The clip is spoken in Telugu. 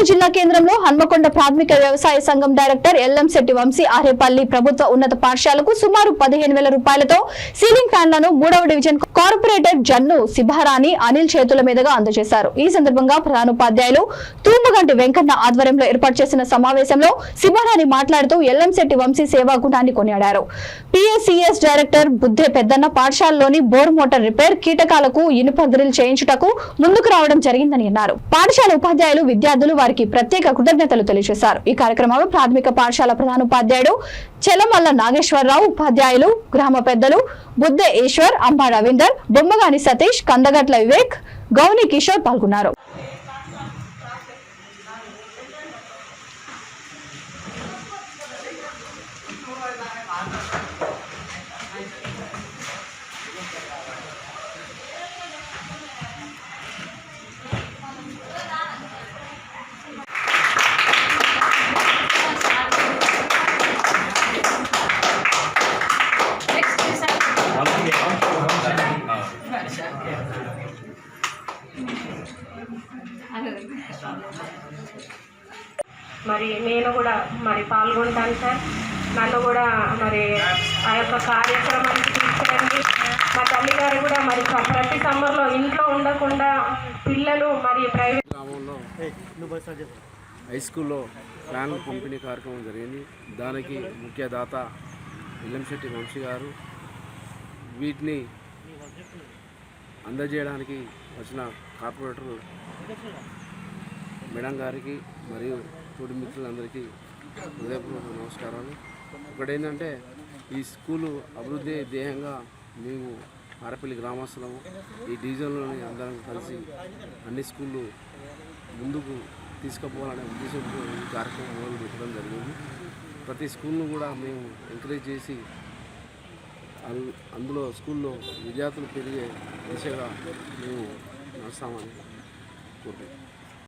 నల్గొండ జిల్లా కేంద్రంలో హన్మకొండ ప్రాథమిక వ్యవసాయ సంఘం డైరెక్టర్ ఎల్ఎం శెట్టి వంశీ ఆరేపల్లి ప్రభుత్వ ఉన్నత పాఠశాలకు సుమారు పదిహేను వేల రూపాయలతో సీలింగ్ ఫ్యాన్లను మూడవ డివిజన్ కార్పొరేటర్ జన్ను శిభారాణి అనిల్ చేతుల మీదుగా అందజేశారు. ఈ సందర్భంగా ప్రధానోపాధ్యాయులు తూంబగంటి వెంకన్న ఆధ్వర్యంలో ఏర్పాటు చేసిన సమావేశంలో శిభారాణి మాట్లాడుతూ ఎల్ఎం శెట్టి వంశీ సేవా గుణాన్ని కొనియాడారు. పిఎస్సిఎస్ డైరెక్టర్ బుద్ధే పెద్దన్న పాఠశాలలోని బోర్ మోటార్ రిపేర్ కీటకాలకు ఇనుప చేయించుటకు ముందుకు రావడం జరిగిందని అన్నారు. పాఠశాల ఉపాధ్యాయులు విద్యార్థులు వారికి ప్రత్యేక కృతజ్ఞతలు తెలియజేశారు. ఈ కార్యక్రమంలో ప్రాథమిక పాఠశాల ప్రధానోపాధ్యాయుడు చెలమల్ల నాగేశ్వరరావు ఉపాధ్యాయులు గ్రామ పెద్దలు బుద్ధ ఈశ్వర్ అంబా రవీందర్ బొమ్మగాని సతీష్ కందగట్ల వివేక్ గౌని కిషోర్ పాల్గొన్నారు. మరి నేను కూడా మరి పాల్గొంటాను సార్. నన్ను కూడా మరి ఆ యొక్క కార్యక్రమానికి తీసుకురండి. మా తల్లిగారు కూడా మరి ప్రతి సమ్మర్లో ఇంట్లో ఉండకుండా పిల్లలు మరి ప్రైవేట్ గ్రామంలో హై స్కూల్లో ఫ్యాన్ల పంపిణీ కార్యక్రమం జరిగింది. దానికి ముఖ్య దాత ఇల్లంశెట్టి వంశీ గారు వీటిని అందజేయడానికి వచ్చిన కార్పొరేటర్ మేడం గారికి మరియు తోటి మిత్రులందరికీ హృదయపూర్వక నమస్కారాలు. ఒకటేంటంటే ఈ స్కూలు అభివృద్ధి ధ్యేయంగా మేము ఆరపల్లి గ్రామస్తులము. ఈ డివిజన్లోని అందరం కలిసి అన్ని స్కూళ్ళు ముందుకు తీసుకుపోవాలనే ఉద్దేశంతో ఈ కార్యక్రమం మొదలు పెట్టడం జరిగింది. ప్రతి స్కూల్ను కూడా మేము ఎంకరేజ్ చేసి అందులో స్కూల్లో విద్యార్థులు పెరిగే దిశగా మేము నడుస్తామని కోరుకుంటున్నాం.